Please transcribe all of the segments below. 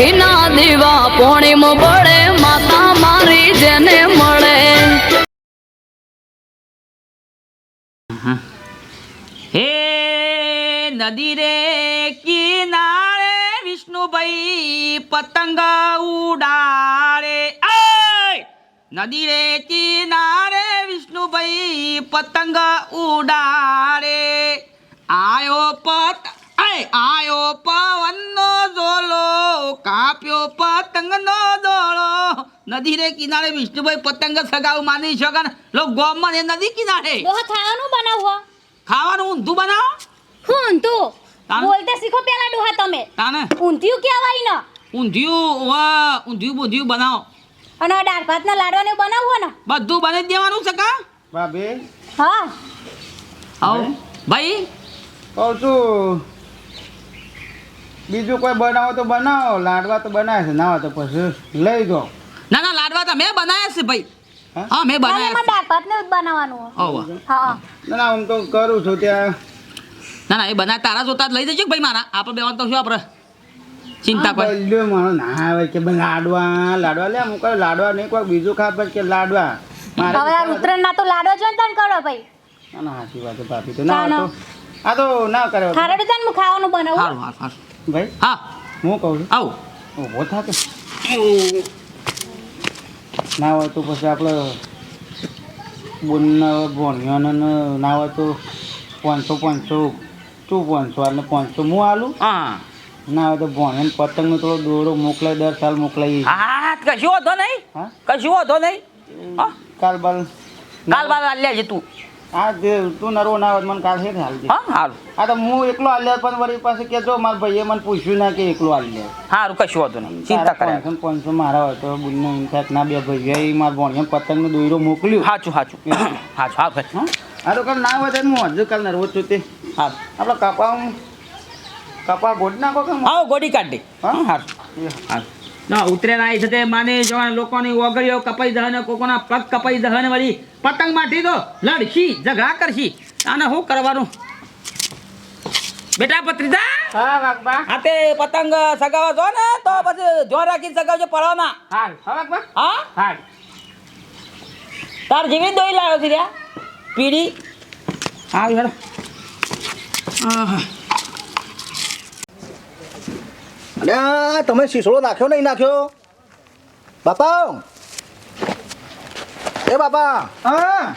ઘીના દીવા પોણીમ પડે માતા મારી જેને મળે. હે નદી રે કિનારે વિષ્ણુભાઈ પતંગ ઉડાડે! નદી રે કિનારે વિષ્ણુભાઈ પતંગ ઉડાડે. આયો પત આયો પવનનો ઝોલો. કાપ્યો પતંગનો દોડો નદી રે કિનારે વિષ્ણુભાઈ પતંગ સગાવ માની શકન લો ગોમમાં એ નદી કિનારે. ડોહા ખાવાનું બનાવો ખાવાનું ઊંધું બનાવો. હું તું બોલતા શીખો પેલા ડોહા તમે. તાને ઊંધિયું કહેવાય ને. ઊંધિયું વા ઊંધિયું બુંધિયું બનાવો. અને દાળ ભાતના લાડવા ને બનાવવો ને. બધું બની જ દેવાનું છે કા? ભાભી. હા. આવ. ભાઈ? કહું છું. બીજું કોઈ બનાવો તો બનાવો લાડવા તો બનાવે છે ના હોય તો પછી લઈ જાઓ. ના ના લાડવા તો મેં બનાવ્યા છે ભાઈ. હા? મેં બનાવ્યા છે. દાળ ભાત ને જ બનાવવાનું હા ના ના હું તો કરું છું ત્યાં. ના ના એ બનાવ તારા જોતા જ લઈ જજો ભાઈ મારા. આપણે બેવાનું તો શું આપણે ચિંતા કોઈ. લ્યો મારો ના આવે કે ભાઈ લાડવા લાડવા લે હું કહું લાડવા નહીં કોઈ બીજું ખા પછી કે લાડવા. હવે આ ઉત્તરાયણ ના તો લાડવા જો ને તને કરો ભાઈ. ના ના સાચી વાત છે ભાભી તો ના આ તો. આ તો ના કરે. ખારડ તને ખાવાનું બનાવું. સારું સારું ભાઈ? હા. હું કહું છું? આવું. ઊભો થા કે? ના હોય તો પછી આપણે બોનના ભોણિયાને ના હોય તો પાંચસો પાંચસો તું પાંચસો અને પાંચસો. હું આલું? હા. ના હોય તો ભોણિયાને પતંગનો થોડો દોરો મોકલાય દર સાલ મોકલાઈએ હા કશું વાંધો નહીં. કશું વાંધો નહીં. હા કાલ બાલ કાલ બાલ છે તું. હા તું નરવો ના હોય મને છે ને હાલજે. હા સારું હા તો હું એકલો આલ્યા પણ વળી પાસે કહેજો મારા ભાઈએ મને પૂછ્યું ના કે એકલો આલ્યા. સારું કશું વાંધો નહીં. ચિંતા કરે પાંચસો મારા હોય તો બુનનો ઇન્ફેક્ટ ના બે ભાઈ મારા ભોણિયાને પતંગનો દોરો મોકલ્યું. સાચું સાચું સાચું હા ભાઈ. હા? તો કાલ ના હોય તો હું હજુ કાલ નરવો છું તે. હા આપણે કપા કપા ગોટ નાખો કે હા? ગોડી કાઢી હા? હા સારું હા. ના ઉતરે આવી છે તે માને જવાન લોકોની ઓગળીઓ કપાઈ દહે કોકોના પગ કપાઈ દહે વળી પતંગ માટી તો લડશી ઝઘડા કરશી. આને શું કરવાનું? બેટા પત્રીજા હા વાગબા તે પતંગ સગાવા જો ને તો પછી રાખીને સગાવજો પડવામાં. હાલ. હા વાગબા હા? હાલ. તાર જેવી દોઈ લાવ્યો છે પીડી. હા હેડો આહા. અરે તમે શીશડો નાખ્યો નહીં નાખ્યો? બાપા એ બાપા. હા.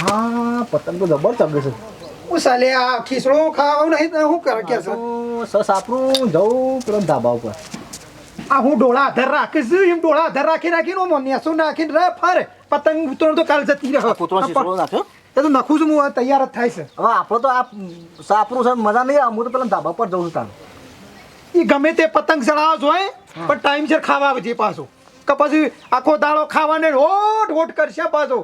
હા પતંગ તો જબર ચગે છે. હું સાલે આ ખીસડો ખાવ નહીં તો શું કરે કે સસ આપણું જવું પેલા ધાબા ઉપર. આ હું ડોળા આધાર રાખીશ એમ ડોળા આધાર રાખી રાખીને હું નેસો નાખીને રે ફરે. પતંગ ઉતરણ તો કાલ જતી રહે. કૂતરો શીશડો નાખ્યો? એ તો નખું છું હું તૈયાર જ થાય છે. હવે આપણો તો આ સાપરું છે મજા નહીં આવે હું તો પેલા ધાબા પર જઉં છું તાર. એ ગમે તે પતંગ ચડાવો જોઈએ પણ ટાઈમસર ખાવા આવજે પાછો. કે પછી આખો દાડો ખાવાને ઓટ ઓટ કરશે પાછો.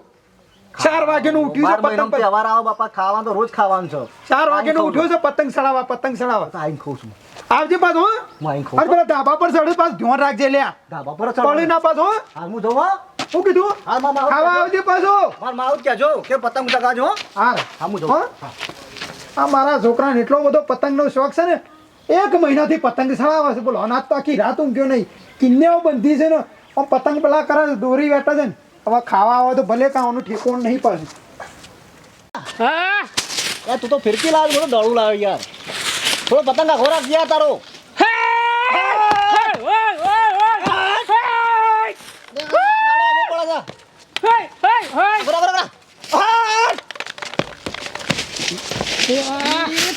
ચાર વાગ્યાનું ઉઠ્યું છે પતંગ. તહેવાર આવો બાપા ખાવાનું તો રોજ ખાવાનું છે. ચાર વાગ્યાનું ઉઠ્યો છે. પતંગ ચડાવવા પતંગ ચડાવવા. આઈને ખાઉં છું. આવજે પાછો હો. હું આઈને ખાઉં પેલા ધાબા પર ચડે પાછું ધ્યાન રાખજે લ્યા. ધાબા પર ચડે પડી ના પાછો હો. હાલ હું જોવા શું કીધું હાલ મામા ખાવા આવજે પાછો. માર માર કે જો કે પતંગ ચગાજો હો. હા. હા હું જોવા આ મારા છોકરાને એટલો બધો પતંગનો શોખ છે ને એક મહિનાથી પતંગ સળાવે છે બોલો અનાજ તો આખી રાત ઊંઘ્યો નહીં કિન્નેઓ બંધી છે ને આમ પતંગ પેલા કરે છે, દોરી વેટા છે ને હવે ખાવા આવે તો ભલે કાવાનું ઠેકોણ નહીં પડે હા તું તો ફિરકી લાવ થોડો દોડું લાવ યાર થોડો પતંગ ખોરાક રાખ યાર તારો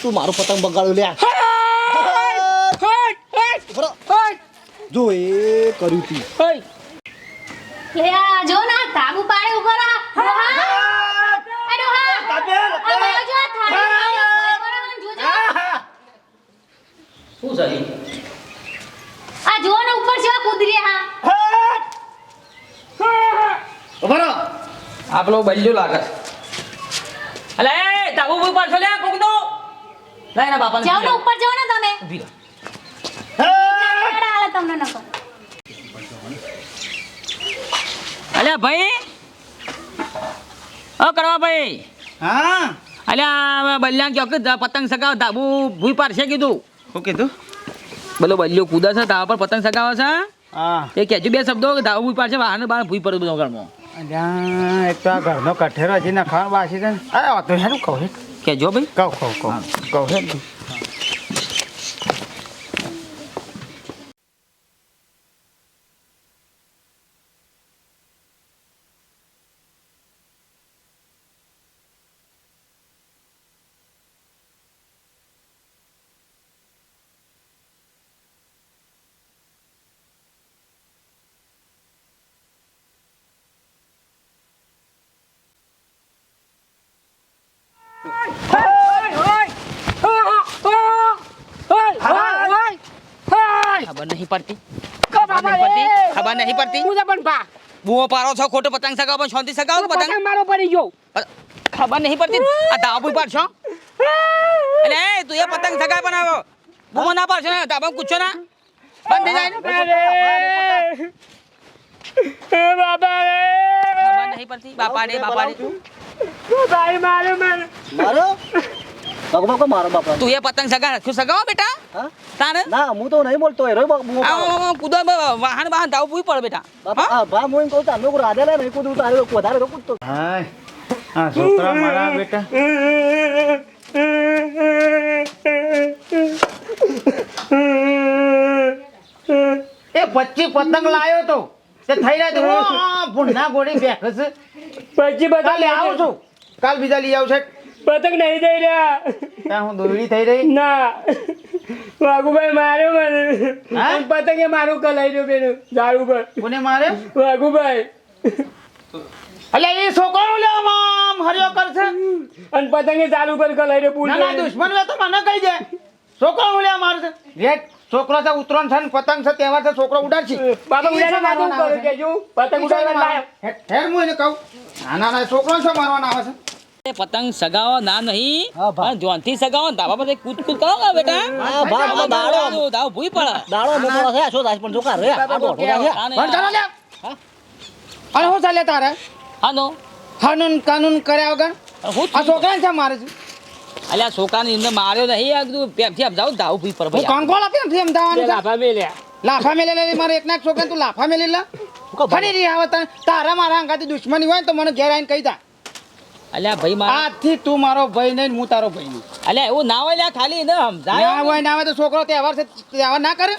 તું મારું પતંગ બગાડ્યું લ્યા જો એ કર્યું તું. લે આ જો ના તાબુ પાડે ઊભો રહા. આ થાળી ઊભો રહો. ને શું છે આ જો ને ઉપર છે કુદરી હા. પેલો બલ્યો લાગે અલે તાબુ ઉપર પાછો લે કોક ના બાપાને જાઓ ને ઉપર જાઓ ને તમે. રહો. તમને નકો અલ્યા ભાઈ? ઓ કરવા ભાઈ. હા? અલ્યા બલ્યા ક્યો કે પતંગ સગાવ ધાબુ ભૂઈ પાડશે કીધું. શું કીધું? બોલો બલ્યો કૂદા છે તાવ પર પતંગ સગાવે છે? હા. એ કહેજો બે શબ્દો કે દાવ ભૂઈ પાડશે વાહન બહાર ભૂઈ પડે બધો ઘરમાં. એક તો આ ઘરનો કઠેરો હજી નખાવાનું બાસી છે ને? અરે આ તો હેનું કહું કહેજો ભાઈ. કહું કહું કહું. કહું હે ખબર નહીં પડતી? ખબર નહીં પડતી? ખબર પણ પડતી બુઓ પારો છો ખોટો પતંગ સગાવ પણ શાંતિ સગાવ કે પતંગ મારો પડી ગયો. ખબર નહીં પડતી? આ દાવ ભૂઈ પાડશો એટલે એ તું એ પતંગ સગાવ પણ આવો બુઓ ના પાડશો ને દાબા કૂદશો ના? બંધ થઈ જાય ને. ખબર નહીં પડતી? બાપા રે બાપા રે મારો ભગવાન કો મારો બાપા. તું એ પતંગ સગા શું સગાવો બેટા. હા? તાને ના હું તો નહીં બોલતો હેરો બબુ આ કૂદો વાહન વાહન તાવ ભૂઈ પડે બેટા. બાપા આ ભા મોઈન કહું તમે કો રાધે લે નહીં કૂદું તારે વધારે તો. કૂદતો હાય. હા છોકરા મારા બેટા. એ પચી પતંગ લાયો તો. તે થઈ રહ્યા તો ભૂંડના ગોળી બેઠ છે પચી બધા લઈ આવું છું. કાલ બીજા લઈ આવશે. પતંગ નહીં થઈ રહ્યા. ત્યાં હું દોરડી થઈ રહી. ના. વાઘુભાઈ માર્યો મને. હા? પતંગે મારું કલાઈ રહ્યું બેનું ઝાડ ઉપર. કોને મારે વાઘુભાઈ. અલ્યા એ છોકરો લે મામ હર્યો કરશે. અને પતંગે ઝાડ ઉપર કલાઈ રહ્યો પૂરી ના દુશ્મન વે તો મને કહી દે. છોકરો લે મારશે રેટ છોકરો છે ઉતરણ છે પતંગ છે તહેવાર છે છોકરો ઉડાડશે. બાપા ઈ ઉડાડે મારું કરું? કેજો પતંગ ઉડાડવા લાયો હેર હું એને કહું. ના ના છોકરો છે મારવાના આવે છે. એ પતંગ સગાવો ના નહીં. પણ જોનથી સગાવો ને ધાબા પર કૂદ કૂદ કરો ને બેટા. દાડો. દાવ ભૂઈ પડે. દાડો મોટો છે છો? દાસ પણ જોકાર રે આ દોઢો છે તાને પણ ચાલો લે અને હું ચાલે તારે? હાનો કાનૂન કાનૂન કર્યા વગર? આ છોકરાને છે મારે છે? અલ્યા છોકરાને એમને માર્યો નહીં આ કીધું પેપથી સમજાવ દાવ ભૂઈ પર ભાઈ કોણ કોણ આપી એમ થવાનું છે? લાફા મેલ્યા લાફા મેલે લે મારે એકના એક છોકરાને તું લાફા મેલી લે. ફરી રહી આવે તારા મારા અંગાથી દુશ્મની હોય તો મને ઘેર આવીને કહી દા અલ્યા ભાઈ મારા આજથી તું મારો ભાઈ નહીં હું તારો ભાઈ નહીં. અલ્યા એવું ના હોય લ્યા ખાલી ને સમજાય. ના હોય ના હોય તો છોકરો તહેવાર છે તહેવાર ના કરે.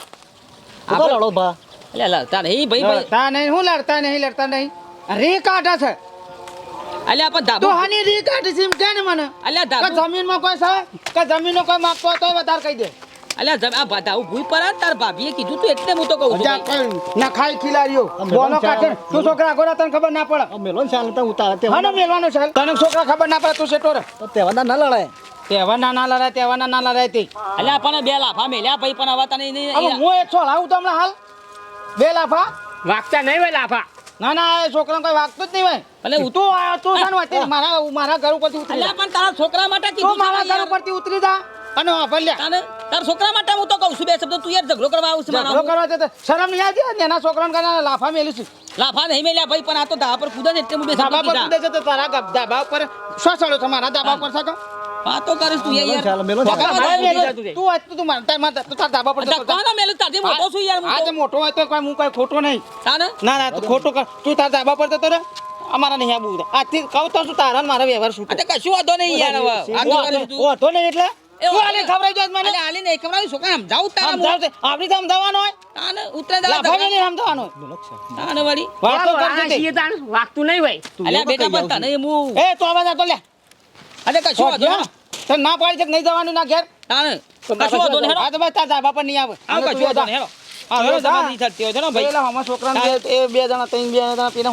તો લડો ભા અલ્યા લડતા નહીં ભાઈ ભાઈ. લડતા નહીં હું લડતા નહીં લડતા નહીં. રે કાઢે છે. અલ્યા પણ તું તો હાની રી કાઢી છે એમ કે ને મને? અલ્યા કે ધાબો જમીનમાં કોઈ છે? કે જમીનનો કોઈ હોય તો વધારે કહી દે. અલ્યા જમ- આ દાવ ભૂઈ પડે તાર ભાભીએ કીધું તું એટલે હું તો કહું છું. બોલો કાઢે તું છોકરા તને ખબર ના પડે? મેલો ચાલ તો ઉતારે તે હાનો મેલવાનો છે. તને છોકરા ખબર ના પડે તું સેટો રે? તો તહેવાર ના લડાય. તહેવાર ના ના લડાય તહેવાર ના ના લડાય તે. અલ્યા પણ બે લાફા મેલ્યા ભાઈ પણ હવે તને હું એક છોડ આવું તો હાલ? બે લાફા? વાગતા નહીં હોય લાફા. ના ના એ છોકરાને કોઈ વાગતું જ નહીં હોય. ભલે હું તું છે મારા મારા ઘર ઉપરથી ઉતરી પણ તારા છોકરા માટે મારા ઘર ઉપરથી ઉતરી જા. અને વાપર લે તાને તારા છોકરા માટે હું તો કહું છું બે શબ્દ તું યાર ઝઘડો કરવા આવું છું ઝઘડો કરવા જતો શરમ નહીં આવતી એના છોકરાને કારણે લાફા મેલી છું. લાફા નહીં મેલ્યા ભાઈ પણ આ તો ધાબા પર કૂદે ને એટલે હું બે ધાબા પર કૂદે છે તો તારા ધાબા પર શું ચડ્યો છે મારા ધાબા પર સાકો વાતો કરીશ તું યાર. ચાલો, મેલો મારા તું. આજ તો તું મારતા મારતા તું તાર ધાબા પર. કોના મેલું? તારથી મોટો છું યાર આજે મોટો હોય તો કોઈ હું કોઈ ખોટો નહીં. તાને? ના ના તું ખોટો કર. તું તારા ધાબા પર તો રે અમારા નહીં આબુ આજથી કહું તો શું તારા મારા વ્યવહાર શું આ કશું વાંધો નહીં યાર હવે. ઓતો નહીં એટલે? આને ખવડાવી દો મને. આલી નહીં ખવડાવી, છોકરા સમજાવું તારા સમજાવ આપણી તો સમજાવવાનો હોય. તાને ઉતરે દા. લાફા ઝઘડા. સમજાવવાનો હોય વળી. વાતો કરજે તે. તાણ વાગતું નહીં હોય. અલ્યા, બેટા પણ તને હું- એ તો આવાજ આતો લે. અરે કશું વાંધો નહીં. ના પાડી છે કે નહીં જવાનું ના ઘેર? તાને. કશું વાંધો નહીં, હેડો. આ તો બસ તારા ધાબા નહીં આવે. આવ કશું વાંધો નહીં, હેડો. હા, હેડો, જા. તમારી ઈચ્છા થતી હોય, હેડો ભાઈ. પેલા હમણાં છોકરાને બે- એ બે જણા ત્રણ બે જણા પીને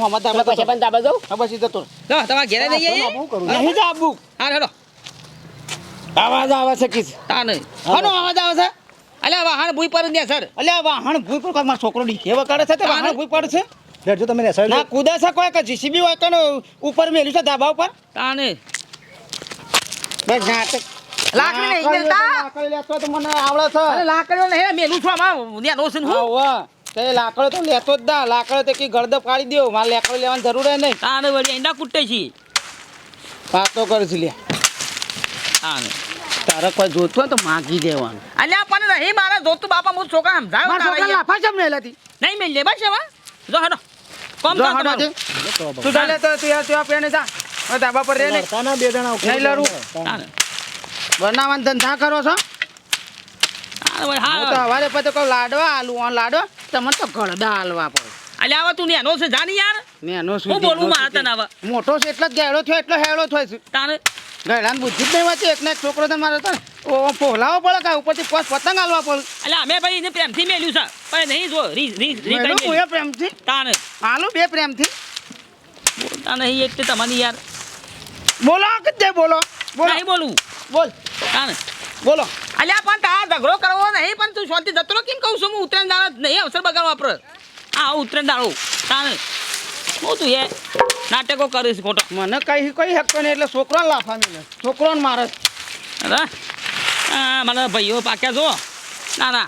આવાજ આવે છે કીસ તાને. હાનો આવાજ આવે છે અલ્યા, વાહન ભૂઈ પર દે સર અલ્યા વાહણ ભૂઈ પર મારો છોકરો ડી કેવા કરે છે તે વાહણ ભૂઈ પર છે બેઠજો તમે સર ના કૂદે છે કોઈ કે જીસીબી હોય કે ઉપર મેલ્યું છે ધાબા ઉપર તાને બસ નાટક લાકડી નહીં મેલતા? લાકડી લેતો તો મને આવડે છે અરે લાકડીઓ નહીં મેલું છું આમાં નેનો છે હું. ઓવા તે લાકડો તો લેતો જ ના લાકડો તે કી ગળદ પાડી દ્યો મારે લાકડો લેવાની જરૂર હે નહીં તાને વળી એંડા કૂટે છે વાતો કરું છું લે તાને તારે કોઈ જોતું હોય તો માગી દેવાનું. અલ્યા પણ નહીં મારે જોતું બાપા હું છોકરા સમજાવ મારા છોકરા લાફા છે ચમ લેતી નહીં મેં લેવા છે વા જો હડો. કોમ તો તમારું. તું ચાલે તો તું યાર તું પેને જા. હવે ધાબા પર રે ને તાના બે જણા નહીં લડવું. રહે. ધંધા કરો છો? હા, હવારે પછી કહું લાડવા આલુ આ લાડવા તમે તો ગળદા હાલવા પડે. અલ્યા આવા તું નેનો છે જાની યાર. ને એનો હું બોલવું મારે તને હવે. મોટો છે એટલે જ ગેળો થયો એટલો હેડો થયો છે. તાને ગયડાને બુદ્ધિ જ નહીં વાંચી એકને એક છોકરો તો મારે તો ઓ પોહલાવો પડે કાંઈ ઉપરથી પોસ પતંગ હાલવા પડે. એટલે અમે ભાઈ એને પ્રેમથી મેલ્યું છે. પણ નહીં જો રી રી રી પ્રેમથી? તાને. હાલું બે પ્રેમથી. બોલતા નહીં એટલે તમારી યાર. બોલો કે બોલો. બોલો. નહીં બોલવું બોલ. તાને. બોલો. અલ્યા પણ તાર ઝઘડો કરવો નહીં પણ તું શાંતિ જતો કેમ કહું છું હું ઉત્તરાયણ દાડો નહીં અવસર બગાડવા વાપરે હા ઉત્તરાયણ દાડો. તાને. હું તું એ નાટકો કરીશ ખોટો? મને કઈ કઈ હક નહીં એટલે છોકરો લાફા મિલે છોકરો મારે. મને ભાઈઓ પાક્યા જો. ના ના.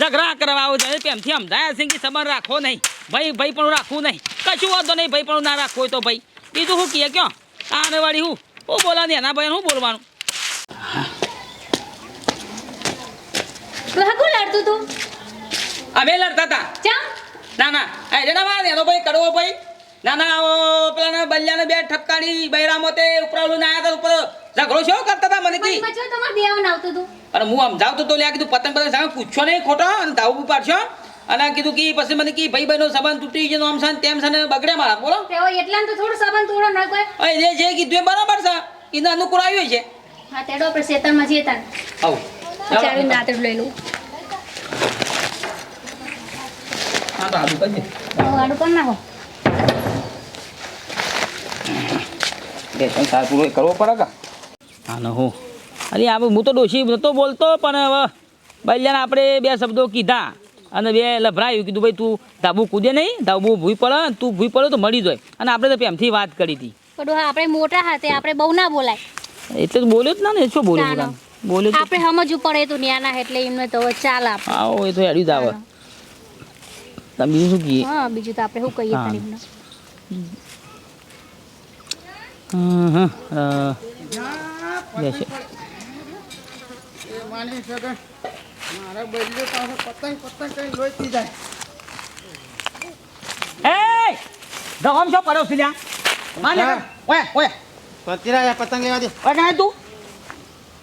ઝઘડા કરવા આવું જાય તેમથી સમજાયા છે કે સંબંધ રાખો નહીં. ભાઈ ભાઈ પણ રાખવું નહીં. કશું વાંધો નહીં ભાઈ પણ ના રાખવું હોય તો ભાઈ. બીજું શું કહે કયો? આને વાળી હું? હું બોલાની એના ભાઈ હું બોલવાનું? ભાગું લડતું તું? અમે લડતા હતા. ના ના. એ જેના એનો ભાઈ કડવો ભાઈ. ના ના પેલા બલ્યાને બે ઠપકાણી બૈરામો તે ઉપરાવલું ના આયા તા ઉપર ઝઘડો શો કરતા હતા મને કી? મચો તમારે દેવાનું આવતું તું અને હું સમજાવતો તો લ્યા કીધું પતંગ સામે પૂછ્યો નહીં ખોટો અને દાવું પાડશો અને કીધું કે પછી મને કી ભાઈ બહેનો સંબંધ તૂટી ગયો આમ છે તેમ છે બગડે મારા બોલો. તેઓ એટલાને તો થોડો સંબંધ તોડો ન કોઈ હવે જે કીધું એ બરાબર છે. એને અનુકૂળ આવ્યું છે. હા તેડો આપણે શેતાનમાં જઈએ તાન આવું. ચાવીને રાત્રે લઈ લઉં. હા તો આવું કરજે હું આડું કરી નાખો. બે ત્રણ પૂરો કરવો પડે કા? હા ને હું. અરે આ હું તો ડોશી નતો બોલતો પણ હવે બલ્યાને આપણે બે શબ્દો કીધા. અને બે લભરાયું કીધું ભાઈ તું ધાબુ કૂદે નહીં ધાબુ ભૂઈ પડે તું ભૂઈ પડે તો મળી જાય. અને આપણે તો પ્રેમથી વાત કરી હતી. પણ આપણે મોટા હાથે આપણે બહુ ના બોલાય. એટલે બોલ્યો જ ના ને શું બોલ્યો બોલ્યો તો આપણે સમજવું પડે તો ન્યાના એટલે એમને તો ચાલ આપ. આવો એ તો જ આવે. તમે બીજું શું કહીએ હા બીજું તો આપણે શું કહીએ હા. તારી એમને હમ, હમ, અ, બેસે. એ માની શકે મારા બદલે પાસે પતંગ પતંગ કઈ લોહી જાય. એ ધમ છો પડ્યો છે લ્યા માન. ઓય ઓય. પતિરા પતંગ લેવા દે. ઓય કાંઈ તું?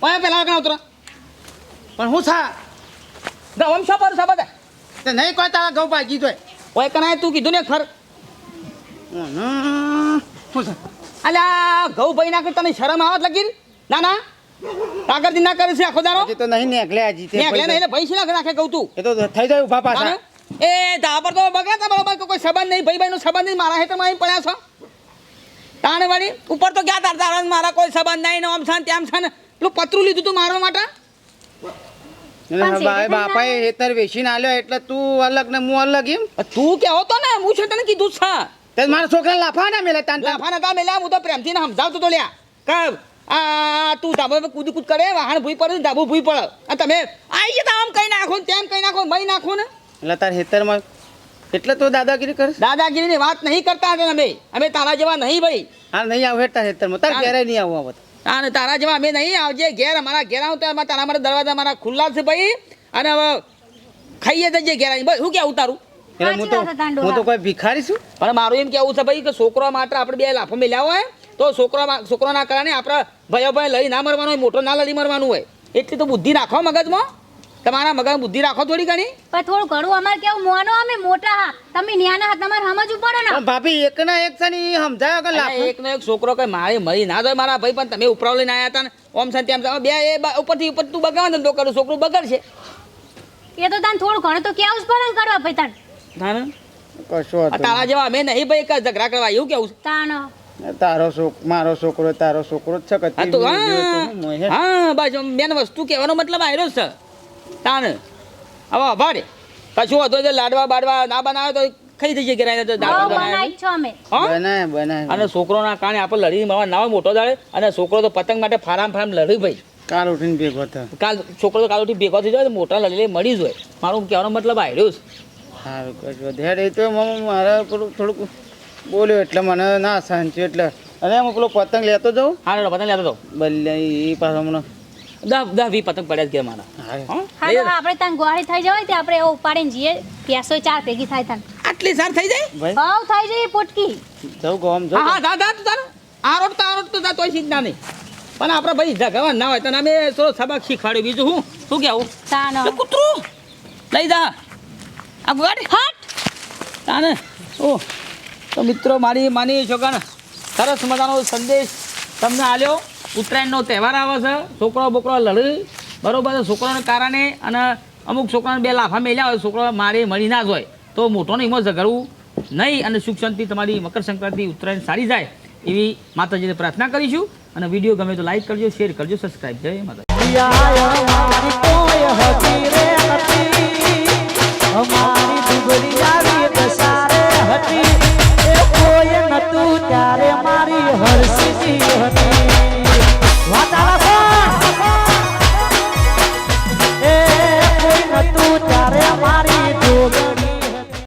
ઓય પેલા કાં ઉતરો. પણ હું છા? ધમ છો બધા? તે નહીં કોઈ તારા ઘઉં ભાગી જોય ઓય કનાય તું કીધું ને ખર. હું છે? અલ્યા ઘઉં ભાઈ ના તને શરમ આવત લગીન ના ના. કાગળથી ના કરે છે આખો દારો હજી તો નહીં નીકળે આજી તે ને નહીં ભાઈ છે નાખે કહું તું? એ તો થઈ જાય ઊભા પાછા. એ ધાબર તો બગડતા બરોબર કોઈ સંબંધ નહીં ભાઈ ભાઈ નો સંબંધ નહીં મારા હેઠળમાં અહીં પડ્યા છો. તાણે વાળી ઉપર તો ક્યાં તાર તારા મારા કોઈ સંબંધ નહીં ને આમ છે ને તેમ છે ને. પેલું પતરું લીધું તું મારવા માટે? બાપા એ બા- શેઠે બાપાએ હેતર વેચીને આલ્યો એટલે તું અલગ ને હું અલગ એમ? તું કેવો તો ને? હું છે તને કીધું છે. તે મારા છોકરા લાફા ના મેલે તાન તાન. લાફા નતા મેલ્યા હું તો પ્રેમથી ને સમજાવતો તો લ્યા. કર. આ તું ધાબો કૂદ કૂદ કરે વાહણ ભૂઈ પડે ધાબો ભૂઈ પડે. અને તમે આઈ જતા આમ કઈ નાખો ને તેમ કઈ નાખો મય નાખો ને. એટલે તાર હેતરમાં એટલે તો દાદાગીરી કરે દાદાગીરીની વાત નહીં કરતા હતા અમે. અમે તારા જેવા નહીં ભાઈ. હા નહીં આવું હેઠ તાર હેતરમાં તાર ઘેરે નહીં આવું આવત અને તારા જેવા અમે નહીં આવજે. ઘેર અમારા ઘેર આવું તો તારા મારા દરવાજા મારા ખુલ્લા છે ભાઈ. અને હવે ખાઈએ જઈએ ઘેર આવીને. બસ શું કેવું તારું એટલે હું તો. હું તો કોઈ ભિખારી છું? પણ મારું એમ કેવું છે ભાઈ કે છોકરો માટે આપણે બે લાફો મેલ્યા હોય તો છોકરો છોકરોના કારણે આપણા ભાઈઓ ભાઈ લઈ ના મરવાનું હોય મોટો ના લડી મરવાનું હોય. એટલી તો બુદ્ધિ રાખો મગજમાં. તમારા મગજ બુદ્ધિ રાખો થોડી ઘણી. પણ થોડું ઘણું અમાર કેવું મોનો અમે મોટા હા. તમે ન્યાના હા તમારે સમજવું પડે ને. ભાભી એક ના એક છે ને સમજાયો કે લાખ એક એકનો એક છોકરો કઈ મારે મરી ના જાય મારા ભાઈ પણ તમે ઉપરાવ લઈને આવ્યા હતા ને ઓમ છે ને તેમ છે બે એ ઉપરથી ઉપર તું બગાવ ધંધો કરું છોકરું બગડશે. એ તો તને થોડું ઘણું તો કેવું જ પડે કરવા ભાઈ તાન. ના ના. કશો તારા જેવા અમે નહીં ભાઈ એક ઝઘડા કરવા એવું કેવું તાનો તારો છોક મારો છોકરો તારો છોકરો જ છે કે તો તે તો હું મોહે. હા? હા બસ બેન વસ્તુ કહેવાનો મતલબ આવ્યો છે. તાન હવે અભારે કશું હતો જે લાડવા બાડવા ના બનાવે તો ખાઈ થઈ જાય ઘરે તો બનાય બનાય અને છોકરોના કારણે આપણે લડી મારવા ના મોટો દાડે અને છોકરો તો પતંગ માટે ફારામ ફારામ લડી ભાઈ. કાલ ઉઠીને ભેગો થયો કાલ છોકરો તો કાલ ઉઠી ભેગો થઈ જાય તો મોટા લડી મળી જ હોય. મારું કહેવાનો મતલબ આવ્યો છે સારું ધ્યાન એ તો મમ્મી મારે પેલું થોડુંક બોલ્યો એટલે મને ના સાંચ્યું એટલે. અને હું પેલો પતંગ લેતો જાઉં? હા પતંગ લેતો જાઉં. બલ્લે એ પાછો મને દસ દસ વી પતંગ પડ્યા જ ગયા મારા. હં? આપણે ત્યાં ગોળી થઈ જવાય તે આપણે એવું ઉપાડીને જઈએ. પ્યાસો ચાર ભેગી થાય તાન આટલી સાર થઈ જાય? ભાઈ. હાવ થઈ જાય પોટકી. જાઉં ગોમ હા હા દા દા તાર તારે આ રોડ તો આ રોડ તો દા તોય શીખના નહીં. પણ આપણે ભાઈ જગવા ના હોય તને અમે થોડો સબક શીખવાડ્યું. બીજું હું? શું કહેવું? તાનો. કૂતરું! લઈ જા. આ ગાડી હટ! તાને ઓ તો મિત્રો મારી માની છોકરાને સરસ મજાનો સંદેશ તમને આલ્યો. ઉત્તરાયણનો તહેવાર આવે છે. છોકરો બોકરો લડી. બરાબર છે છોકરાને કારણે અને અમુક છોકરાને બે લાફા મેલ્યા હોય છોકરો મારે મળી ના જ હોય તો મોટોને એમાં ઝઘડવું નહીં અને સુખ શાંતિ તમારી મકર સંક્રાંતિ ઉત્તરાયણ સારી જાય એવી માતાજીને પ્રાર્થના કરીશું. અને વીડિયો ગમે તો લાઈક કરજો શેર કરજો સબસ્ક્રાઈબ જય માતા ગુરિયાવી બસારે હતી.